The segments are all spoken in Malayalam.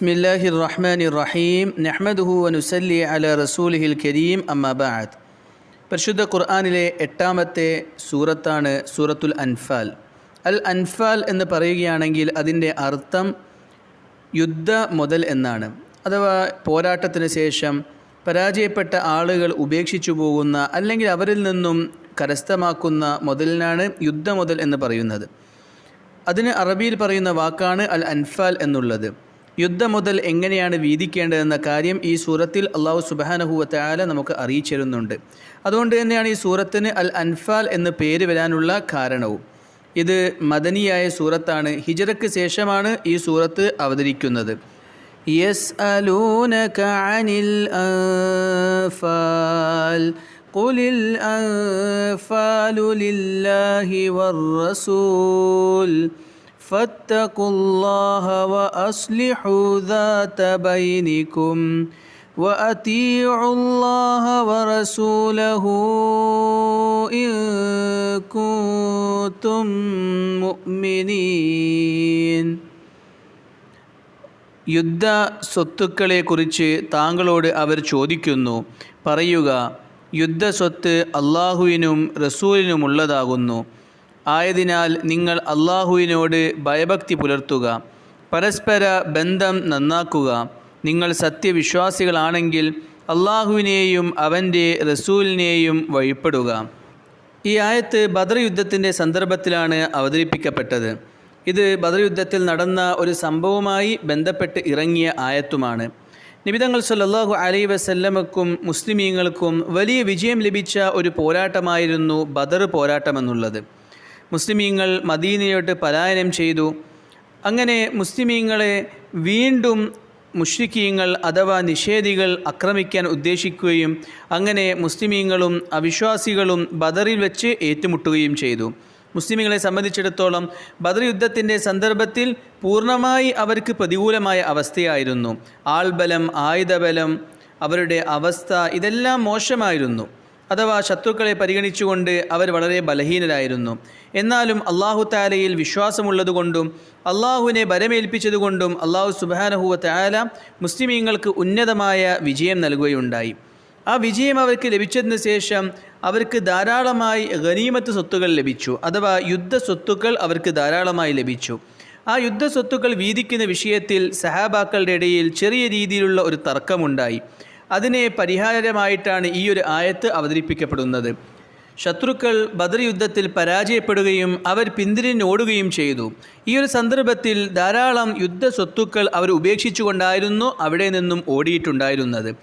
بسم الله الرحمن الرحيم نحمده ونسلي على رسوله الكريم أما بعد പരിശുദ്ധ ഖുർആാനിലെ എട്ടാമത്തെ സൂറത്താണ് സൂറത്തുൽ അൻഫാൽ അൽ അൻഫാൽ എന്ന് പറയുകയാണെങ്കിൽ അതിൻ്റെ അർത്ഥം യുദ്ധ മുതൽ എന്നാണ് അഥവാ പോരാട്ടത്തിന് ശേഷം പരാജയപ്പെട്ട ആളുകൾ ഉപേക്ഷിച്ചു പോകുന്ന അല്ലെങ്കിൽ അവരിൽ നിന്നും കരസ്ഥമാക്കുന്ന മുതലിനാണ് യുദ്ധ മുതൽ എന്ന് പറയുന്നത് അതിന് അറബിയിൽ പറയുന്ന വാക്കാണ് അൽ അൻഫാൽ എന്നുള്ളത് യുദ്ധം മുതൽ എങ്ങനെയാണ് വീതിക്കേണ്ടതെന്ന കാര്യം ഈ സൂറത്തിൽ അള്ളാഹു സുബാനഹുവത്തെ ആല നമുക്ക് അറിയിച്ചിരുന്നുണ്ട് അതുകൊണ്ട് തന്നെയാണ് ഈ സൂറത്തിന് അൽ അൻഫാൽ എന്ന് പേര് വരാനുള്ള കാരണവും ഇത് മദനിയായ സൂറത്താണ് ഹിജറയ്ക്ക് ശേഷമാണ് ഈ സൂറത്ത് അവതരിക്കുന്നത് يسألونك عن الأنفال قل الأنفال لله والرسول فاتقوا الله وأصلحوا ذات بينكم وأطيعوا الله ورسوله إن كنتم مؤمنين യുദ്ധ സ്വത്തുക്കളെക്കുറിച്ച് താങ്കളോട് അവർ ചോദിക്കുന്നു പറയുക യുദ്ധ സ്വത്ത് അള്ളാഹുവിനും റസൂലിനുമുള്ളതാകുന്നു ആയതിനാൽ നിങ്ങൾ അള്ളാഹുവിനോട് ഭയഭക്തി പുലർത്തുക പരസ്പര ബന്ധം നന്നാക്കുക. നിങ്ങൾ സത്യവിശ്വാസികളാണെങ്കിൽ അള്ളാഹുവിനെയും അവന്റെ റസൂലിനെയും വഴിപ്പെടുക. ഈ ആയത്ത് ബദർ യുദ്ധത്തിന്റെ സന്ദർഭത്തിലാണ് അവതരിപ്പിക്കപ്പെട്ടത്. ഇത് ബദർ യുദ്ധത്തിൽ നടന്ന ഒരു സംഭവവുമായി ബന്ധപ്പെട്ട് ഇറങ്ങിയ ആയത്തുമാണ്. നിബിതങ്ങൾ സല്ലാഹു അലൈ വസല്ലമക്കും മുസ്ലിമീങ്ങൾക്കും വലിയ വിജയം ലഭിച്ച ഒരു പോരാട്ടമായിരുന്നു ബദർ പോരാട്ടമെന്നുള്ളത്. മുസ്ലിമീങ്ങൾ മദീനയോട്ട് പലായനം ചെയ്തു. അങ്ങനെ മുസ്ലിമീങ്ങളെ വീണ്ടും മുഷ്രിക്കീങ്ങൾ അഥവാ നിഷേധികൾ ആക്രമിക്കാൻ ഉദ്ദേശിക്കുകയും അങ്ങനെ മുസ്ലിമീങ്ങളും അവിശ്വാസികളും ബദറിൽ വെച്ച് ഏറ്റുമുട്ടുകയും ചെയ്തു. മുസ്ലിമീങ്ങളെ സംബന്ധിച്ചിടത്തോളം ബദർ യുദ്ധത്തിന്റെ സന്ദർഭത്തിൽ പൂർണമായി അവർക്ക് പ്രതികൂലമായ അവസ്ഥയായിരുന്നു. ആൾബലം ആയുധബലം അവരുടെ അവസ്ഥ ഇതെല്ലാം മോശമായിരുന്നു. അഥവാ ശത്രുക്കളെ പരിഗണിച്ചുകൊണ്ട് അവർ വളരെ ബലഹീനരായിരുന്നു. എന്നാലും അള്ളാഹു താലയിൽ വിശ്വാസമുള്ളതുകൊണ്ടും അള്ളാഹുവിനെ ബലമേൽപ്പിച്ചതുകൊണ്ടും അള്ളാഹു സുബാനഹുവ താല മുസ്ലിമീങ്ങൾക്ക് ഉന്നതമായ വിജയം നൽകുകയുണ്ടായി. ആ വിജയം അവർക്ക് ലഭിച്ചതിന് ശേഷം അവർക്ക് ധാരാളമായി ഗനീമത്ത് സ്വത്തുകൾ ലഭിച്ചു. അഥവാ യുദ്ധ സ്വത്തുക്കൾ അവർക്ക് ധാരാളമായി ലഭിച്ചു. ആ യുദ്ധ സ്വത്തുക്കൾ വീതിക്കുന്ന വിഷയത്തിൽ സഹാബാക്കളുടെ ഇടയിൽ ചെറിയ രീതിയിലുള്ള ഒരു തർക്കമുണ്ടായി. അതിനെ പരിഹാരമായിട്ടാണ് ഈ ഒരു ആയത്ത് അവതരിപ്പിക്കപ്പെടുന്നത്. ശത്രുക്കൾ ബദർ യുദ്ധത്തിൽ പരാജയപ്പെടുകയും അവർ പിന്തിരിഞ്ഞോടുകയും ചെയ്തു. ഈ ഒരു സന്ദർഭത്തിൽ ധാരാളം യുദ്ധ സ്വത്തുക്കൾ അവർ ഉപേക്ഷിച്ചുകൊണ്ടായിരുന്നു അവിടെ നിന്നും ഓടിയിട്ടുണ്ടായിരുന്നത്.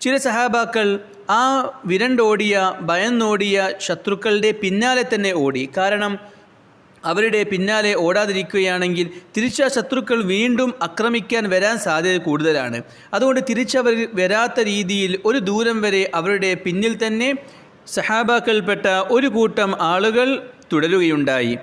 ചില സഹാബാക്കൾ ആ വിരണ്ടോടിയ ഭയന്നോടിയ ശത്രുക്കളുടെ പിന്നാലെ തന്നെ ഓടി. കാരണം അവരുടെ പിന്നാലെ ഓടാതിരിക്കുകയാണെങ്കിൽ തിരിച്ച ശത്രുക്കൾ വീണ്ടും ആക്രമിക്കാൻ വരാൻ സാധ്യത കൂടുതലാണ്. അതുകൊണ്ട് തിരിച്ചവർ വരാത്ത രീതിയിൽ ഒരു ദൂരം വരെ അവരുടെ പിന്നിൽ തന്നെ സഹാബാക്കൾപ്പെട്ട ഒരു കൂട്ടം ആളുകൾ തുടരുകയുണ്ടായി.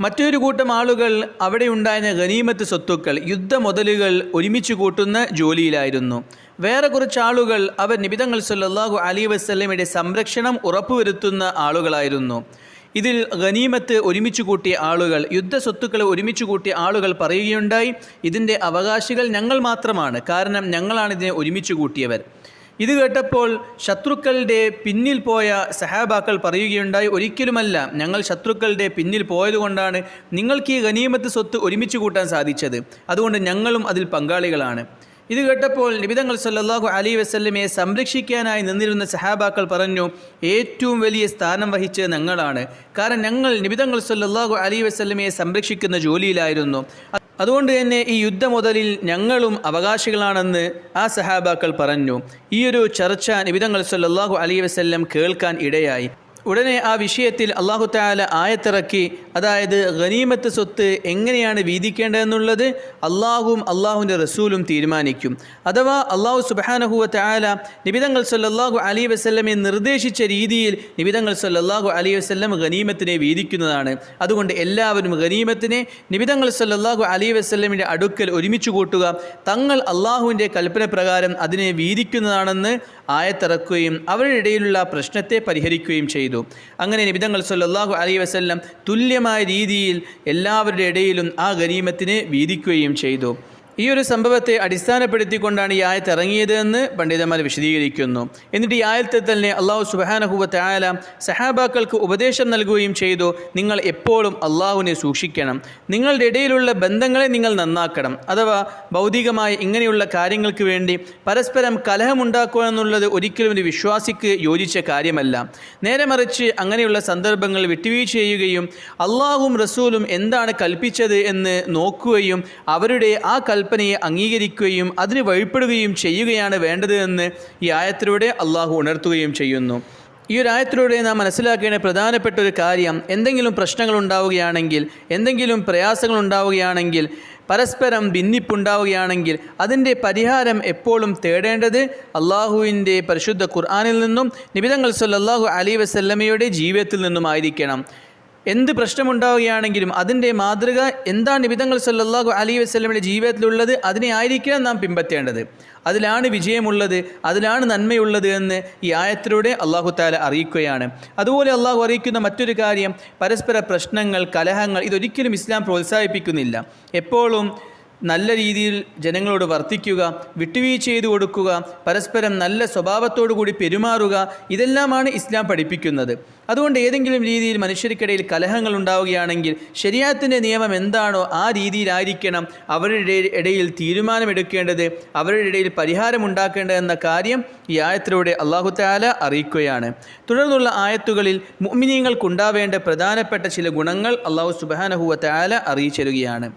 മറ്റൊരു കൂട്ടം ആളുകൾ അവിടെ ഉണ്ടായിരുന്ന ഗനീമത്ത് സ്വത്തുക്കൾ യുദ്ധ മുതലുകൾ ഒരുമിച്ച് കൂട്ടുന്ന ജോലിയിലായിരുന്നു. വേറെ കുറച്ച് ആളുകൾ അവർ നിബിതങ്ങൾ സല്ലാഹു അലി വസ്ലമിയുടെ സംരക്ഷണം ഉറപ്പുവരുത്തുന്ന ആളുകളായിരുന്നു. ഇതിൽ ഗനീമത്ത് ഒരുമിച്ച് കൂട്ടിയ ആളുകൾ യുദ്ധ സ്വത്തുക്കളെ ഒരുമിച്ച് കൂട്ടിയ ആളുകൾ പറയുകയുണ്ടായി ഇതിന്റെ അവകാശികൾ ഞങ്ങൾ മാത്രമാണ് കാരണം ഞങ്ങളാണ് ഇതിനെ ഒരുമിച്ച് കൂട്ടിയവർ. ഇത് കേട്ടപ്പോൾ ശത്രുക്കളുടെ പിന്നിൽ പോയ സഹാബാക്കൾ പറയുകയുണ്ടായി ഒരിക്കലുമല്ല ഞങ്ങൾ ശത്രുക്കളുടെ പിന്നിൽ പോയതുകൊണ്ടാണ് നിങ്ങൾക്ക് ഈ ഗനീമത്ത് സ്വത്ത് ഒരുമിച്ച് കൂട്ടാൻ സാധിച്ചത്. അതുകൊണ്ട് ഞങ്ങളും അതിൽ പങ്കാളികളാണ്. ഇത് കേട്ടപ്പോൾ നിബിതങ്ങൾ സല്ലാഹു അലി വസ്ല്ലമയെ സംരക്ഷിക്കാനായി നിന്നിരുന്ന സഹാബാക്കൾ പറഞ്ഞു ഏറ്റവും വലിയ സ്ഥാനം വഹിച്ചത് ഞങ്ങളാണ്. കാരണം ഞങ്ങൾ നിബിതങ്ങൾ സല്ലാഹു അലി വസ്ല്ലമയെ സംരക്ഷിക്കുന്ന ജോലിയിലായിരുന്നു. അതുകൊണ്ട് തന്നെ ഈ യുദ്ധം മുതലിൽ ഞങ്ങളും അവകാശികളാണെന്ന് ആ സഹാബാക്കൾ പറഞ്ഞു. ഈയൊരു ചർച്ച നിബിതങ്ങൾ സല്ലാഹു അലി വസ്ല്ലം കേൾക്കാൻ ഇടയായി. ഉടനെ ആ വിഷയത്തിൽ അള്ളാഹു താല ആയത്തിറക്കി അതായത് ഗനീമത്ത് സ്വത്ത് എങ്ങനെയാണ് വീതിക്കേണ്ടതെന്നുള്ളത് അള്ളാഹുവും അള്ളാഹുവിന്റെ റസൂലും തീരുമാനിക്കും. അഥവാ അള്ളാഹു സുബാനഹുവ താല നിബിതങ്ങൾ സല്ലാഹു അലി വസ്ല്ലമെ നിർദ്ദേശിച്ച രീതിയിൽ നിബിതങ്ങൾ സല്ലാഹു അലി വസ്ല്ലം ഗനീമത്തിനെ വീതിക്കുന്നതാണ്. അതുകൊണ്ട് എല്ലാവരും ഗനീമത്തിനെ നിബിതങ്ങൾ സല്ലാഹു അലി വസ്ല്ലമിന്റെ അടുക്കൽ ഒരുമിച്ച് കൂട്ടുക. തങ്ങൾ അള്ളാഹുവിന്റെ കൽപ്പന പ്രകാരം അതിനെ വീതിക്കുന്നതാണെന്ന് ആയത്തിറക്കുകയും അവരുടെ ഇടയിലുള്ള പ്രശ്നത്തെ പരിഹരിക്കുകയും ചെയ്തു. അങ്ങനെ നിബിതങ്ങൾ സല്ലാഹു അലൈ വസ്ല്ലം തുല്യമായ രീതിയിൽ എല്ലാവരുടെ ഇടയിലും ആ ഗരീമത്തിനെ വീതിക്കുകയും ചെയ്തു. ഈ ഒരു സംഭവത്തെ അടിസ്ഥാനപ്പെടുത്തിക്കൊണ്ടാണ് ഈ ആയത്ത് ഇറങ്ങിയത് എന്ന് പണ്ഡിതന്മാർ വിശദീകരിക്കുന്നു. എന്നിട്ട് ഈ ആയത്തിൽ തന്നെ അള്ളാഹു സുബാനഹുബത്ത് ആയാല സഹാബാക്കൾക്ക് ഉപദേശം നൽകുകയും ചെയ്തു. നിങ്ങൾ എപ്പോഴും അള്ളാഹുവിനെ സൂക്ഷിക്കണം. നിങ്ങളുടെ ഇടയിലുള്ള ബന്ധങ്ങളെ നിങ്ങൾ നന്നാക്കണം. അഥവാ ഭൗതികമായ ഇങ്ങനെയുള്ള കാര്യങ്ങൾക്ക് വേണ്ടി പരസ്പരം കലഹമുണ്ടാക്കുക എന്നുള്ളത് ഒരിക്കലും ഒരു വിശ്വാസിക്ക് യോജിച്ച കാര്യമല്ല. നേരെ മറിച്ച് അങ്ങനെയുള്ള സന്ദർഭങ്ങൾ വിട്ടുവീഴ്ച ചെയ്യുകയും അള്ളാഹും റസൂലും എന്താണ് കൽപ്പിച്ചത് എന്ന് നോക്കുകയും അവരുടെ ആ കൽപ്പനയെ അംഗീകരിക്കുകയും അതിന് വഴിപ്പെടുകയും ചെയ്യുകയാണ് വേണ്ടത് എന്ന് ഈ ആയത്തിലൂടെ അള്ളാഹു ഉണർത്തുകയും ചെയ്യുന്നു. ഈ ഒരു ആയത്തിലൂടെ നാം മനസ്സിലാക്കേണ്ട പ്രധാനപ്പെട്ട ഒരു കാര്യം എന്തെങ്കിലും പ്രശ്നങ്ങൾ ഉണ്ടാവുകയാണെങ്കിൽ എന്തെങ്കിലും പ്രയാസങ്ങൾ ഉണ്ടാവുകയാണെങ്കിൽ പരസ്പരം ഭിന്നിപ്പുണ്ടാവുകയാണെങ്കിൽ അതിന്റെ പരിഹാരം എപ്പോഴും തേടേണ്ടത് അള്ളാഹുവിന്റെ പരിശുദ്ധ ഖുർആാനിൽ നിന്നും നിബിതങ്ങൾ സല്ലാഹു അലി വസല്ലമയുടെ ജീവിതത്തിൽ നിന്നുമായിരിക്കണം. എന്ത് പ്രശ്നമുണ്ടാവുകയാണെങ്കിലും അതിന്റെ മാതൃക എന്താണ് നിബിതങ്ങൾ സല്ലാഹു അലി വസ്ലമിന്റെ ജീവിതത്തിലുള്ളത് അതിനെ ആയിരിക്കണം നാം പിൻപറ്റേണ്ടത്. അതിലാണ് വിജയമുള്ളത് അതിലാണ് നന്മയുള്ളത് എന്ന് ഈ ആയത്തിലൂടെ അള്ളാഹു താല അറിയിക്കുകയാണ്. അതുപോലെ അള്ളാഹു അറിയിക്കുന്ന മറ്റൊരു കാര്യം പരസ്പര പ്രശ്നങ്ങൾ കലഹങ്ങൾ ഇതൊരിക്കലും ഇസ്ലാം പ്രോത്സാഹിപ്പിക്കുന്നില്ല. എപ്പോഴും നല്ല രീതിയിൽ ജനങ്ങളോട് വർത്തിക്കുക വിട്ടുവീഴ്ച ചെയ്തു കൊടുക്കുക പരസ്പരം നല്ല സ്വഭാവത്തോടു കൂടി പെരുമാറുക ഇതെല്ലാമാണ് ഇസ്ലാം പഠിപ്പിക്കുന്നത്. അതുകൊണ്ട് ഏതെങ്കിലും രീതിയിൽ മനുഷ്യർക്കിടയിൽ കലഹങ്ങൾ ഉണ്ടാവുകയാണെങ്കിൽ ശരിയാത്തിന്റെ നിയമം എന്താണോ ആ രീതിയിലായിരിക്കണം അവരുടെ ഇടയിൽ തീരുമാനമെടുക്കേണ്ടത് അവരുടെ ഇടയിൽ പരിഹാരം ഉണ്ടാക്കേണ്ടതെന്ന കാര്യം ഈ ആയത്തിലൂടെ അള്ളാഹു താല അറിയിക്കുകയാണ്. തുടർന്നുള്ള ആയത്തുകളിൽ മുഅ്മിനീങ്ങൾക്കുണ്ടാവേണ്ട പ്രധാനപ്പെട്ട ചില ഗുണങ്ങൾ അള്ളാഹു സുബാനഹുവ താല അറിയിച്ചിരുകയാണ്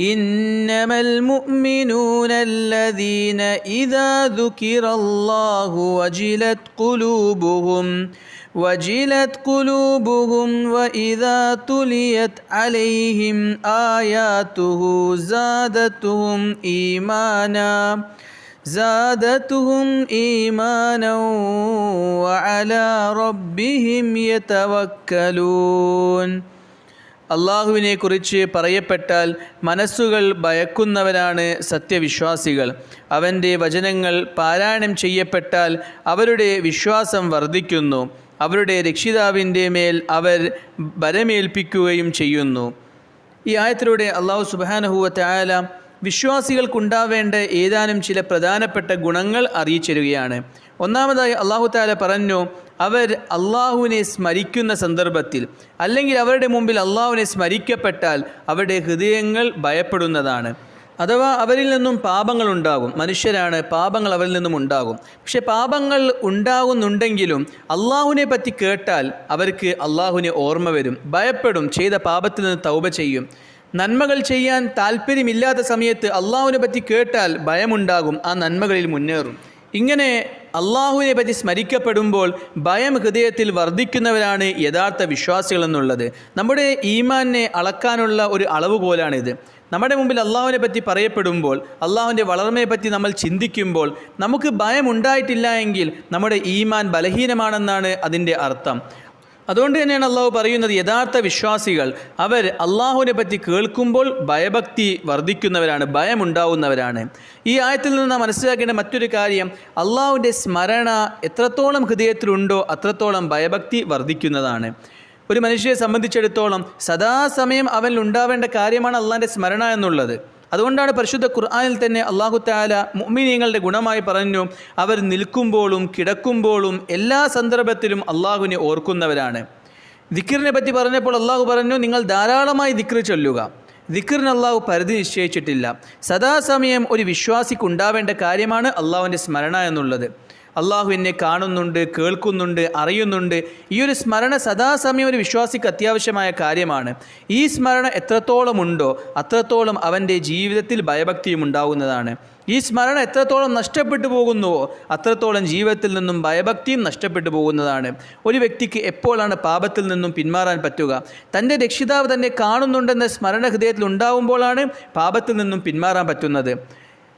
إنما المؤمنون الذين إذا ذكر الله وجلت قلوبهم وجلت قلوبهم وإذا تليت عليهم آياته زادتهم إيمانا زادتهم إيمانا وعلى ربهم يتوكلون. അള്ളാഹുവിനെക്കുറിച്ച് പറയപ്പെട്ടാൽ മനസ്സുകൾ ഭയക്കുന്നവരാണ് സത്യവിശ്വാസികൾ. അവന്റെ വചനങ്ങൾ പാരായണം ചെയ്യപ്പെട്ടാൽ അവരുടെ വിശ്വാസം വർദ്ധിക്കുന്നു. അവരുടെ രക്ഷിതാവിന്റെ മേൽ അവർ ബലമേൽപ്പിക്കുകയും ചെയ്യുന്നു. ഈ ആയത്തിലൂടെ അള്ളാഹു സുബാനഹുവ തായാല വിശ്വാസികൾക്കുണ്ടാവേണ്ട ഏതാനും ചില പ്രധാനപ്പെട്ട ഗുണങ്ങൾ അറിയിച്ചിരുകയാണ്. ഒന്നാമതായി അള്ളാഹു താല പറഞ്ഞു അവർ അള്ളാഹുവിനെ സ്മരിക്കുന്ന സന്ദർഭത്തിൽ അല്ലെങ്കിൽ അവരുടെ മുമ്പിൽ അള്ളാഹുവിനെ സ്മരിക്കപ്പെട്ടാൽ അവരുടെ ഹൃദയങ്ങൾ ഭയപ്പെടുന്നതാണ്. അഥവാ അവരിൽ നിന്നും പാപങ്ങൾ ഉണ്ടാകും. മനുഷ്യരാണ് പാപങ്ങൾ അവരിൽ നിന്നും ഉണ്ടാകും. പക്ഷെ പാപങ്ങൾ ഉണ്ടാകുന്നുണ്ടെങ്കിലും അള്ളാഹുവിനെ പറ്റി കേട്ടാൽ അവർക്ക് അള്ളാഹുവിനെ ഓർമ്മ വരും. ഭയപ്പെടും ചെയ്ത പാപത്തിൽ നിന്ന് തൗബ ചെയ്യും. നന്മകൾ ചെയ്യാൻ താല്പര്യമില്ലാത്ത സമയത്ത് അള്ളാഹുവിനെ പറ്റി കേട്ടാൽ ഭയമുണ്ടാകും ആ നന്മകളിൽ മുന്നേറും. ഇങ്ങനെ അള്ളാഹുവിനെ പറ്റി സ്മരിക്കപ്പെടുമ്പോൾ ഭയം ഹൃദയത്തിൽ വർദ്ധിക്കുന്നവരാണ് യഥാർത്ഥ വിശ്വാസികൾ എന്നുള്ളത്. നമ്മുടെ ഈമാനെ അളക്കാനുള്ള ഒരു അളവുകോലാണിത്. നമ്മുടെ മുമ്പിൽ അള്ളാഹുവിനെ പറ്റി പറയപ്പെടുമ്പോൾ അള്ളാഹുവിന്റെ വളർമയെ നമ്മൾ ചിന്തിക്കുമ്പോൾ നമുക്ക് ഭയം ഉണ്ടായിട്ടില്ല എങ്കിൽ നമ്മുടെ ഈമാൻ ബലഹീനമാണെന്നാണ് അതിന്റെ അർത്ഥം. അതുകൊണ്ട് തന്നെയാണ് അള്ളാഹു പറയുന്നത് യഥാർത്ഥ വിശ്വാസികൾ അവർ അള്ളാഹുവിനെ പറ്റി കേൾക്കുമ്പോൾ ഭയഭക്തി വർദ്ധിക്കുന്നവരാണ് ഭയമുണ്ടാവുന്നവരാണ്. ഈ ആയത്തിൽ നിന്ന് നാം മനസ്സിലാക്കേണ്ട മറ്റൊരു കാര്യം അള്ളാഹുവിന്റെ സ്മരണ എത്രത്തോളം ഹൃദയത്തിലുണ്ടോ അത്രത്തോളം ഭയഭക്തി വർദ്ധിക്കുന്നതാണ്. ഒരു മനുഷ്യരെ സംബന്ധിച്ചിടത്തോളം സദാസമയം അവനിൽ ഉണ്ടാവേണ്ട കാര്യമാണ് അള്ളാഹിന്റെ സ്മരണ എന്നുള്ളത്. അതുകൊണ്ടാണ് പരിശുദ്ധ ഖുർആാനിൽ തന്നെ അള്ളാഹു താല മുഅ്മിനീങ്ങളുടെ ഗുണമായി പറഞ്ഞു അവർ നിൽക്കുമ്പോഴും കിടക്കുമ്പോഴും എല്ലാ സന്ദർഭത്തിലും അള്ളാഹുവിനെ ഓർക്കുന്നവരാണ്. ദിക്കറിനെ പറ്റി പറഞ്ഞപ്പോൾ അള്ളാഹു പറഞ്ഞു നിങ്ങൾ ധാരാളമായി ദിക്ർ ചൊല്ലുക. ദിക്കറിന് അള്ളാഹു പരിധി നിശ്ചയിച്ചിട്ടില്ല. സദാസമയം ഒരു വിശ്വാസിക്ക് ഉണ്ടാവേണ്ട കാര്യമാണ് അള്ളാഹുവിന്റെ സ്മരണ എന്നുള്ളത്. അള്ളാഹു എന്നെ കാണുന്നുണ്ട് കേൾക്കുന്നുണ്ട് അറിയുന്നുണ്ട്. ഈ ഒരു സ്മരണ സദാസമയം ഒരു വിശ്വാസിക്ക് അത്യാവശ്യമായ കാര്യമാണ്. ഈ സ്മരണ എത്രത്തോളം ഉണ്ടോ അത്രത്തോളം അവന്റെ ജീവിതത്തിൽ ഭയഭക്തിയും ഉണ്ടാകുന്നതാണ്. ഈ സ്മരണ എത്രത്തോളം നഷ്ടപ്പെട്ടു പോകുന്നുവോ അത്രത്തോളം ജീവിതത്തിൽ നിന്നും ഭയഭക്തിയും നഷ്ടപ്പെട്ടു പോകുന്നതാണ്. ഒരു വ്യക്തിക്ക് എപ്പോഴാണ് പാപത്തിൽ നിന്നും പിന്മാറാൻ പറ്റുക? തന്റെ രക്ഷിതാവ് തന്നെ കാണുന്നുണ്ടെന്ന സ്മരണ ഹൃദയത്തിൽ ഉണ്ടാവുമ്പോഴാണ് പാപത്തിൽ നിന്നും പിന്മാറാൻ പറ്റുന്നത്.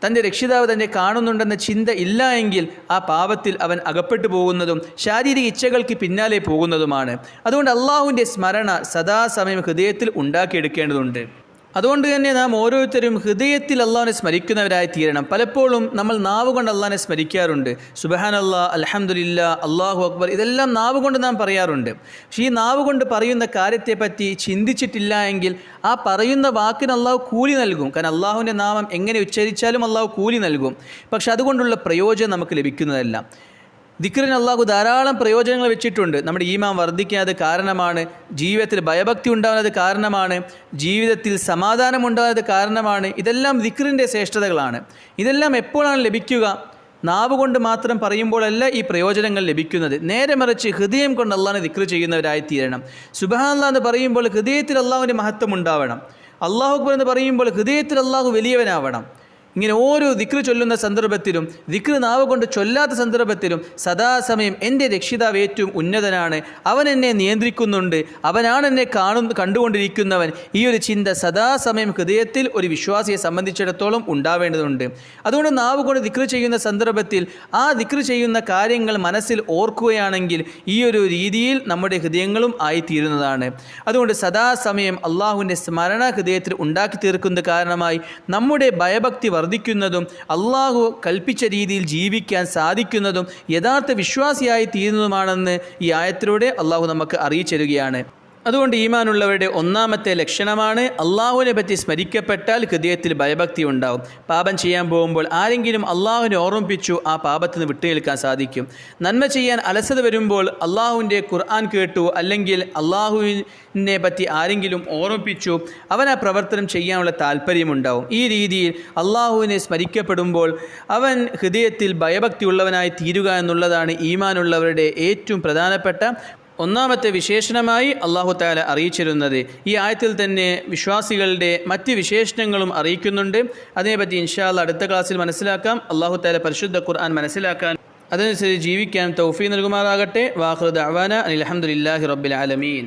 തന്റെ രക്ഷിതാവ് തന്നെ കാണുന്നുണ്ടെന്ന ചിന്ത ഇല്ല എങ്കിൽ ആ പാപത്തിൽ അവൻ അകപ്പെട്ടു പോകുന്നതും ശാരീരിക ഇച്ഛകൾക്ക് പിന്നാലെ പോകുന്നതുമാണ്. അതുകൊണ്ട് അള്ളാഹുവിന്റെ സ്മരണ സദാസമയം ഹൃദയത്തിൽ ഉണ്ടാക്കിയെടുക്കേണ്ടതുണ്ട്. അതുകൊണ്ട് തന്നെ നാം ഓരോരുത്തരും ഹൃദയത്തിൽ അള്ളാഹിനെ സ്മരിക്കുന്നവരായി തീരണം. പലപ്പോഴും നമ്മൾ നാവ് കൊണ്ട് അള്ളാഹിനെ സ്മരിക്കാറുണ്ട്. സുബഹാൻ അല്ലാ അലഹമുല്ല അള്ളാഹു അക്ബർ ഇതെല്ലാം നാവ് കൊണ്ട് നാം പറയാറുണ്ട്. പക്ഷേ ഈ നാവ് കൊണ്ട് പറയുന്ന കാര്യത്തെപ്പറ്റി ചിന്തിച്ചിട്ടില്ല എങ്കിൽ ആ പറയുന്ന വാക്കിന് അള്ളാഹു കൂലി നൽകും. കാരണം അള്ളാഹുവിന്റെ നാമം എങ്ങനെ ഉച്ചരിച്ചാലും അള്ളാഹു കൂലി നൽകും. പക്ഷെ അതുകൊണ്ടുള്ള പ്രയോജനം നമുക്ക് ലഭിക്കുന്നതല്ല. ദിക്റിന് അള്ളാഹു ധാരാളം പ്രയോജനങ്ങൾ വെച്ചിട്ടുണ്ട്. നമ്മുടെ ഈമാം വർദ്ധിക്കുന്നത് കാരണമാണ് ജീവിതത്തിൽ ഭയഭക്തി ഉണ്ടാകുന്നത് കാരണമാണ് ജീവിതത്തിൽ സമാധാനം ഉണ്ടാകുന്നത് കാരണമാണ്. ഇതെല്ലാം ദിക്റിന്റെ ശ്രേഷ്ഠതകളാണ്. ഇതെല്ലാം എപ്പോഴാണ് ലഭിക്കുക? നാവ് കൊണ്ട് മാത്രം പറയുമ്പോഴല്ല ഈ പ്രയോജനങ്ങൾ ലഭിക്കുന്നത്. നേരെ മറിച്ച് ഹൃദയം കൊണ്ട് അള്ളാഹിനെ ദിക്റ് ചെയ്യുന്നവരായി തീരണം സുബഹാന്ല എന്ന് പറയുമ്പോൾ ഹൃദയത്തിൽ അള്ളാഹുവിന്റെ മഹത്വം ഉണ്ടാവണം. അള്ളാഹു അക്ബർ എന്ന് പറയുമ്പോൾ ഹൃദയത്തിൽ അള്ളാഹു വലിയവനാവണം. ഇങ്ങനെ ഓരോ ദിക്റ് ചൊല്ലുന്ന സന്ദർഭത്തിലും ദിക്റ് നാവ് കൊണ്ട് ചൊല്ലാത്ത സന്ദർഭത്തിലും സദാസമയം എന്റെ രക്ഷിതാവ് ഏറ്റവും ഉന്നതനാണ്. അവൻ എന്നെ നിയന്ത്രിക്കുന്നുണ്ട്. അവനാണ് എന്നെ കാണു കണ്ടുകൊണ്ടിരിക്കുന്നവൻ. ഈ ഒരു ചിന്ത സദാസമയം ഹൃദയത്തിൽ ഒരു വിശ്വാസിയെ സംബന്ധിച്ചിടത്തോളം ഉണ്ടാവേണ്ടതുണ്ട്. അതുകൊണ്ട് നാവ് കൊണ്ട് ദിക്റ് ചെയ്യുന്ന സന്ദർഭത്തിൽ ആ ദിക്റ് ചെയ്യുന്ന കാര്യങ്ങൾ മനസ്സിൽ ഓർക്കുകയാണെങ്കിൽ ഈ ഒരു രീതിയിൽ നമ്മുടെ ഹൃദയങ്ങളും ആയിത്തീരുന്നതാണ്. അതുകൊണ്ട് സദാസമയം അള്ളാഹുവിന്റെ സ്മരണ ഹൃദയത്തിൽ ഉണ്ടാക്കി തീർക്കുന്ന കാരണമായി നമ്മുടെ ഭയഭക്തി വർദ്ധിക്കുന്നതും അള്ളാഹു കൽപ്പിച്ച രീതിയിൽ ജീവിക്കാൻ സാധിക്കുന്നതും യഥാർത്ഥ വിശ്വാസിയായി തീരുന്നതുമാണെന്ന് ഈ ആയത്തിലൂടെ അള്ളാഹു നമുക്ക് അറിയിച്ചെരുകയാണ്. അതുകൊണ്ട് ഈമാനുള്ളവരുടെ ഒന്നാമത്തെ ലക്ഷണമാണ് അള്ളാഹുവിനെ പറ്റി സ്മരിക്കപ്പെട്ടാൽ ഹൃദയത്തിൽ ഭയഭക്തി ഉണ്ടാവും. പാപം ചെയ്യാൻ പോകുമ്പോൾ ആരെങ്കിലും അള്ളാഹുവിനെ ഓർമ്മിപ്പിച്ചു ആ പാപത്തിൽ നിന്ന് വിട്ടുനിൽക്കാൻ സാധിക്കും. നന്മ ചെയ്യാൻ അലസത വരുമ്പോൾ അള്ളാഹുവിന്റെ ഖുർആൻ കേട്ടു അല്ലെങ്കിൽ അള്ളാഹുവിനെ പറ്റി ആരെങ്കിലും ഓർമ്മിപ്പിച്ചു അവൻ ആ പ്രവർത്തനം ചെയ്യാനുള്ള താല്പര്യമുണ്ടാവും ഈ രീതിയിൽ അള്ളാഹുവിനെ സ്മരിക്കപ്പെടുമ്പോൾ അവൻ ഹൃദയത്തിൽ ഭയഭക്തി ഉള്ളവനായി തീരുക എന്നുള്ളതാണ് ഈമാനുള്ളവരുടെ ഏറ്റവും പ്രധാനപ്പെട്ട ഒന്നാമത്തെ വിശേഷണമായി അള്ളാഹു താല അറിയിച്ചിരുന്നത് ഈ ആയത്തിൽ തന്നെ വിശ്വാസികളുടെ മറ്റ് വിശേഷണങ്ങളും അറിയിക്കുന്നുണ്ട്. അതിനെപ്പറ്റി ഇൻഷാല്ല അടുത്ത ക്ലാസ്സിൽ മനസ്സിലാക്കാം. അള്ളാഹു താല പരിശുദ്ധ ഖുർആൻ മനസ്സിലാക്കാൻ അതനുസരിച്ച് ജീവിക്കാൻ തൗഫി നൽകുമാറാകട്ടെ. വാഹൃദ് അവാന അലഹമുല്ലാഹി റബ്ബിൽ ആലമീൻ.